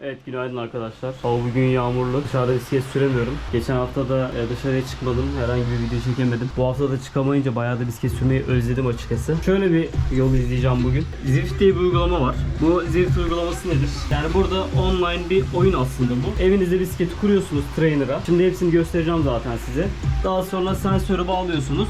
Evet günaydın arkadaşlar. Hava bugün yağmurlu. Dışarıda bisiklet süremiyorum. Geçen hafta da e, dışarıya çıkmadım. Herhangi bir video çekemedim. Bu hafta da çıkamayınca bayağı da bisiklet sürmeyi özledim açıkçası. Şöyle bir yol izleyeceğim bugün. Zwift diye bir uygulama var. Bu Zwift uygulaması nedir? Yani burada online bir oyun aslında bu. Evinizde bisikleti kuruyorsunuz trainer'a. Şimdi hepsini göstereceğim zaten size. Daha sonra sensörü bağlıyorsunuz.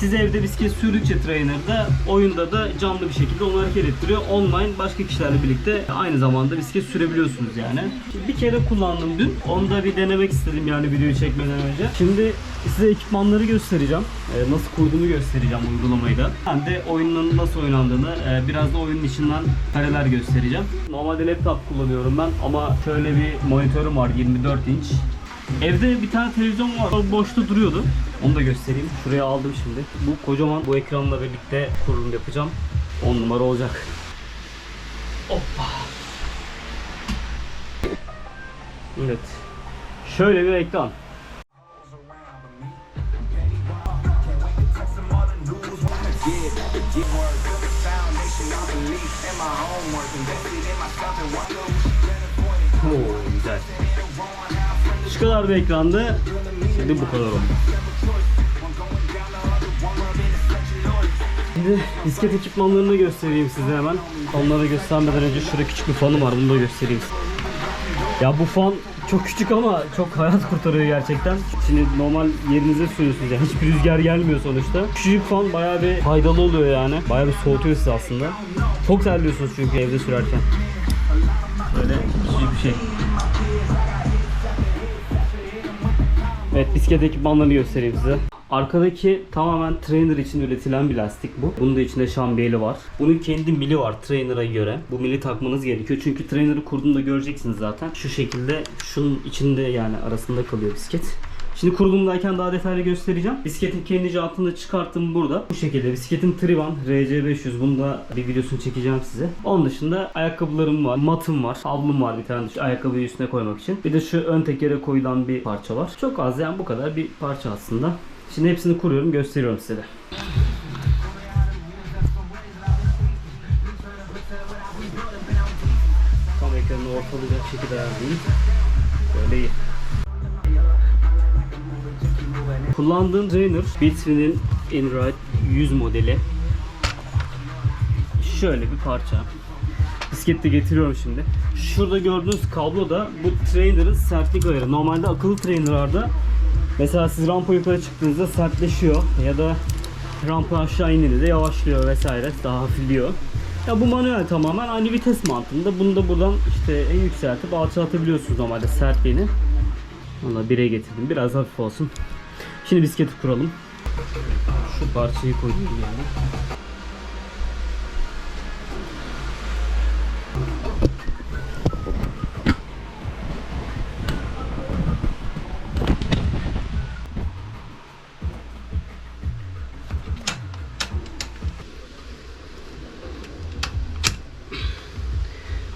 Siz evde bisiklet sürdükçe trainer'da oyunda da canlı bir şekilde onu hareket ettiriyor. Online başka kişilerle birlikte aynı zamanda bisiklet sürebiliyorsunuz yani. Bir kere kullandım dün. Onu da bir denemek istedim yani videoyu çekmeden önce. Şimdi size ekipmanları göstereceğim. Ee, nasıl kurduğumu göstereceğim uygulamayı da. Hem de oyunun nasıl oynandığını e, biraz da oyunun içinden kareler göstereceğim. Normalde laptop kullanıyorum ben ama şöyle bir monitörüm var 24 inç. Evde bir tane televizyon var. O boşta duruyordu. Onu da göstereyim. Şuraya aldım şimdi. Bu kocaman bu ekranla birlikte kurulum yapacağım. 10 numara olacak. Hoppa. Evet. Şöyle bir ekran. Şu kadar bir ekranda şimdi bu kadar oldu. Şimdi bisiklet ekipmanlarını göstereyim size hemen. Onları göstermeden önce şurada küçük bir fanım var. Bunu da göstereyim. Ya bu fan çok küçük ama çok hayat kurtarıyor gerçekten. Şimdi normal yerinize sürüyorsunuz yani hiçbir rüzgar gelmiyor sonuçta. Küçücük fan bayağı bir faydalı oluyor yani. Bayağı bir soğutuyor sizi aslında. Çok terliyorsunuz çünkü evde sürerken. Böyle küçücük bir şey. Evet bisiklet ekipmanlarını göstereyim size. Arkadaki tamamen trainer için üretilen bir lastik bu. Bunun da içinde şambiyeli var. Bunun kendi mili var trainer'a göre. Bu mili takmanız gerekiyor. Çünkü trainer'ı kurduğunda göreceksiniz zaten. Şu şekilde şunun içinde yani arasında kalıyor bisiklet. Şimdi kurulumdayken daha detaylı göstereceğim. Bisikletin kendi jantını çıkarttım burada. Bu şekilde bisikletin Trivan RC500 bunu da bir videosunu çekeceğim size. Onun dışında ayakkabılarım var, matım var, havlum var bir tane şu ayakkabıyı üstüne koymak için. Bir de şu ön tekere koyulan bir parça var. Çok az yani bu kadar bir parça aslında. Şimdi hepsini kuruyorum gösteriyorum size de. Tam ortalayacak şekilde ayarlayayım. Böyle iyi. Kullandığım trainer Bitfi'nin Inride 100 modeli. Şöyle bir parça. Bisiklette getiriyorum şimdi. Şurada gördüğünüz kablo da bu trainer'ın sertlik ayarı. Normalde akıllı trainer'larda mesela siz rampa yukarı çıktığınızda sertleşiyor ya da rampa aşağı indiğinizde yavaşlıyor vesaire daha hafifliyor. Ya bu manuel tamamen aynı vites mantığında. Bunu da buradan işte yükseltip alçaltabiliyorsunuz normalde sertliğini. Valla 1'e getirdim. Biraz hafif olsun. Şimdi bisikleti kuralım. Şu parçayı koyayım yerine.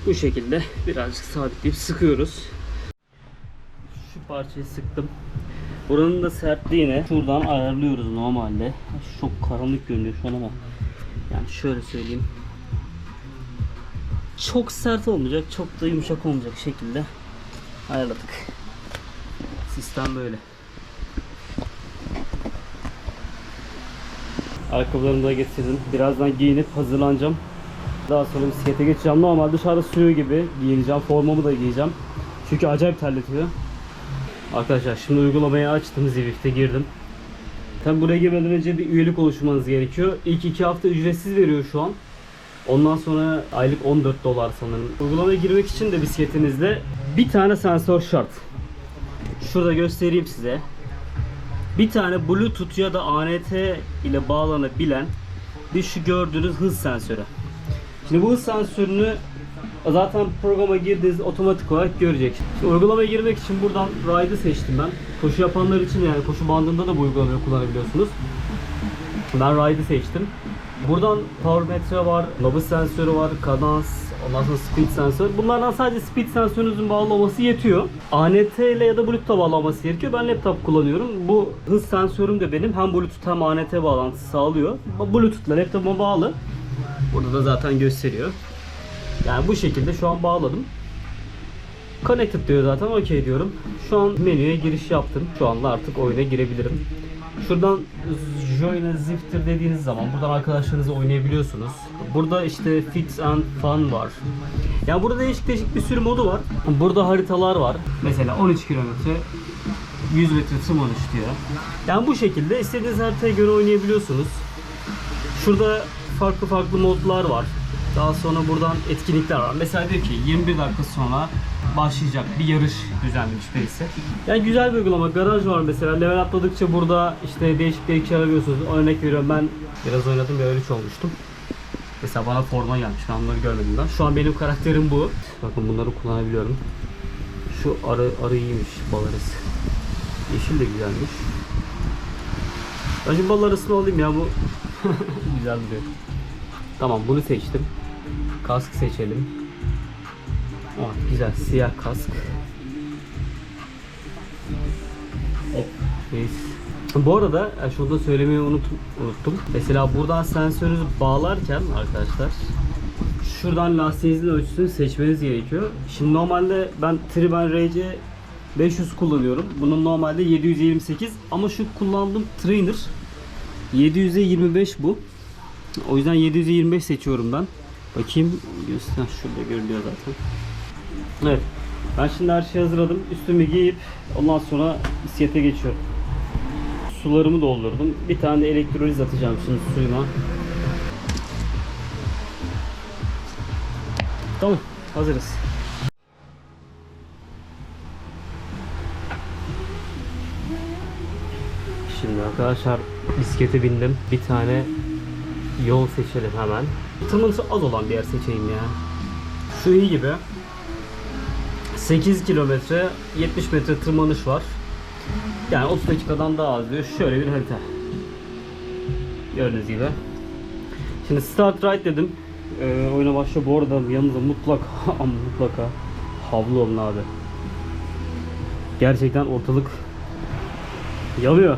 Bu şekilde birazcık sabitleyip sıkıyoruz. Şu parçayı sıktım. Buranın da sertliğini şuradan ayarlıyoruz normalde. Çok karanlık görünüyor şu an ama yani şöyle söyleyeyim. Çok sert olmayacak, çok da yumuşak olmayacak şekilde ayarladık. Sistem böyle. Ayakkabılarımı da getirdim. Birazdan giyinip hazırlanacağım. Daha sonra bisiklete geçeceğim. Normal dışarıda suyu gibi giyineceğim. Formamı da giyeceğim. Çünkü acayip terletiyor. Arkadaşlar şimdi uygulamayı açtım. Zwift'e girdim. Tabi buraya girmeden önce bir üyelik oluşturmanız gerekiyor. İlk iki hafta ücretsiz veriyor şu an. Ondan sonra aylık 14 dolar sanırım. Uygulamaya girmek için de bisikletinizde bir tane sensör şart. Şurada göstereyim size. Bir tane Bluetooth ya da ANT ile bağlanabilen bir şu gördüğünüz hız sensörü. Şimdi bu hız sensörünü zaten programa girdiğinizde otomatik olarak görecek. Şimdi uygulamaya girmek için buradan Ride'ı seçtim ben. Koşu yapanlar için yani koşu bandında da bu uygulamayı kullanabiliyorsunuz. Ben Ride'ı seçtim. Buradan power metre var, nabız sensörü var, kadans, ondan sonra speed sensör. Bunlardan sadece speed sensörünüzün bağlı olması yetiyor. ANT ile ya da Bluetooth'a bağlanması gerekiyor. Ben laptop kullanıyorum. Bu hız sensörüm de benim hem Bluetooth hem ANT bağlantısı sağlıyor. Bluetooth ile laptopuma bağlı. Burada da zaten gösteriyor. Yani bu şekilde şu an bağladım. Connected diyor zaten okey diyorum. Şu an menüye giriş yaptım. Şu anda artık oyuna girebilirim. Şuradan Join Zifter dediğiniz zaman buradan arkadaşlarınızla oynayabiliyorsunuz. Burada işte Fix and Fun var. Yani burada değişik değişik bir sürü modu var. Burada haritalar var. Mesela 13 kilometre 100 metre tırmanış diyor. Yani bu şekilde istediğiniz haritaya göre oynayabiliyorsunuz. Şurada farklı farklı modlar var. Daha sonra buradan etkinlikler var. Mesela diyor ki 21 dakika sonra başlayacak bir yarış düzenlemiş birisi. Yani güzel bir uygulama. Garaj var mesela. Level atladıkça burada işte değişik değişik şeyler görüyorsunuz. Örnek veriyorum ben biraz oynadım ve öyle olmuştum. Mesela bana forma gelmiş. Ben onları görmedim ben. Şu an benim karakterim bu. Bakın bunları kullanabiliyorum. Şu arı, arı iyiymiş bal arısı. Yeşil de güzelmiş. Bence bal arasını alayım ya bu. Güzel duruyor. Tamam bunu seçtim. Kask seçelim. Aa, güzel siyah kask. Reis. Bu arada e, şunu da söylemeyi unut- unuttum. Mesela buradan sensörünüzü bağlarken arkadaşlar şuradan lastiğinizin ölçüsünü seçmeniz gerekiyor. Şimdi normalde ben Triben RC 500 kullanıyorum. Bunun normalde 728 ama şu kullandığım trainer 700'e 25 bu. O yüzden 700'e 25 seçiyorum ben. Bakayım göster şurada görülüyor zaten. Evet. Ben şimdi her şeyi hazırladım. Üstümü giyip ondan sonra bisiklete geçiyorum. Sularımı doldurdum. Bir tane de elektroliz atacağım şimdi suyuma. Tamam. Hazırız. Şimdi arkadaşlar bisiklete bindim. Bir tane yol seçelim hemen. Tırmanışı az olan bir yer seçeyim ya. Şu iyi gibi. 8 kilometre 70 metre tırmanış var. Yani 30 dakikadan daha az diyor. Şöyle bir harita. Gördüğünüz gibi. Şimdi start right dedim. Ee, oyuna başla bu arada yanınıza mutlaka mutlaka havlu olun abi. Gerçekten ortalık yanıyor.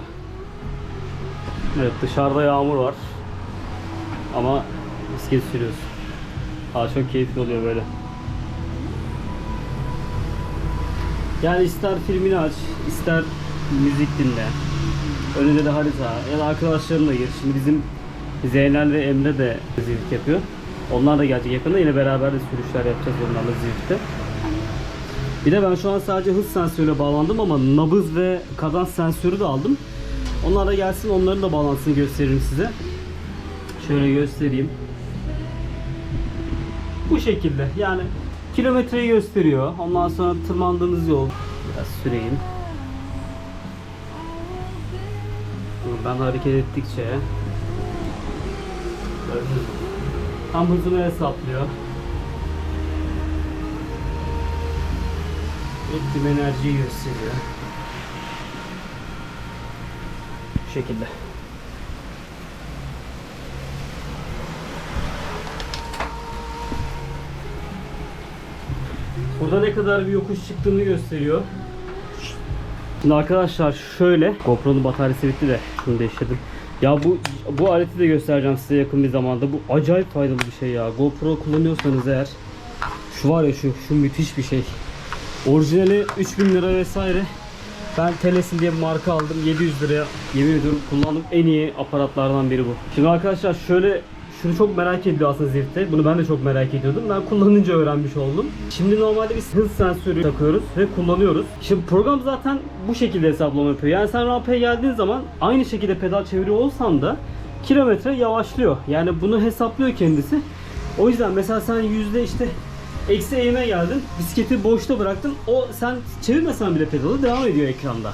Evet dışarıda yağmur var. Ama bisiklet sürüyoruz. Aa, çok keyifli oluyor böyle. Yani ister filmini aç, ister müzik dinle. Önünde de harita ya da arkadaşlarınla gir. Şimdi bizim Zeynel ve Emre de Zwift yapıyor. Onlar da gelecek yakında. Yine beraber de sürüşler yapacağız onlarla Zwift'te. Bir de ben şu an sadece hız sensörüyle bağlandım ama nabız ve kadans sensörü de aldım. Onlar da gelsin onların da bağlantısını gösteririm size. Şöyle göstereyim. Bu şekilde yani kilometreyi gösteriyor. Ondan sonra tırmandığınız yol biraz süreyim. Ben hareket ettikçe tam hızını hesaplıyor. Ettim enerjiyi gösteriyor. Bu şekilde. Burada ne kadar bir yokuş çıktığını gösteriyor. Şimdi arkadaşlar şöyle GoPro'nun bataryası bitti de şunu değiştirdim. Ya bu bu aleti de göstereceğim size yakın bir zamanda. Bu acayip faydalı bir şey ya. GoPro kullanıyorsanız eğer şu var ya şu şu müthiş bir şey. Orijinali 3000 lira vesaire. Ben Telesin diye bir marka aldım. 700 liraya yemin ediyorum kullandığım en iyi aparatlardan biri bu. Şimdi arkadaşlar şöyle şunu çok merak ediyor aslında Zwift'te. Bunu ben de çok merak ediyordum. Ben kullanınca öğrenmiş oldum. Şimdi normalde biz hız sensörü takıyoruz ve kullanıyoruz. Şimdi program zaten bu şekilde hesaplama yapıyor. Yani sen rampaya geldiğin zaman aynı şekilde pedal çeviriyor olsan da kilometre yavaşlıyor. Yani bunu hesaplıyor kendisi. O yüzden mesela sen yüzde işte eksi eğime geldin. Bisikleti boşta bıraktın. O sen çevirmesen bile pedalı devam ediyor ekranda.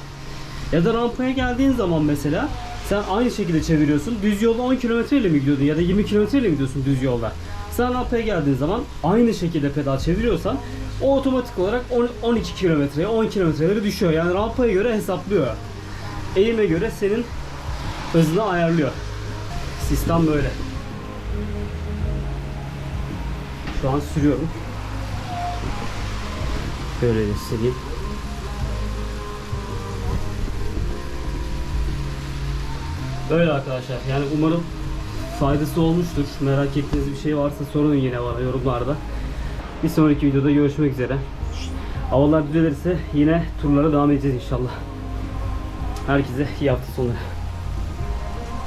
Ya da rampaya geldiğin zaman mesela sen aynı şekilde çeviriyorsun. Düz yolda 10 kilometre ile mi gidiyordun ya da 20 kilometre ile mi gidiyorsun düz yolda? Sen rampaya geldiğin zaman aynı şekilde pedal çeviriyorsan o otomatik olarak 10 12 kilometreye 10 kilometrelere düşüyor. Yani rampaya göre hesaplıyor. Eğime göre senin hızını ayarlıyor. Sistem böyle. Şu an sürüyorum. Böyle göstereyim. Böyle arkadaşlar. Yani umarım faydası olmuştur. Merak ettiğiniz bir şey varsa sorun yine bana yorumlarda. Bir sonraki videoda görüşmek üzere. Havalar düzelirse yine turlara devam edeceğiz inşallah. Herkese iyi hafta sonları.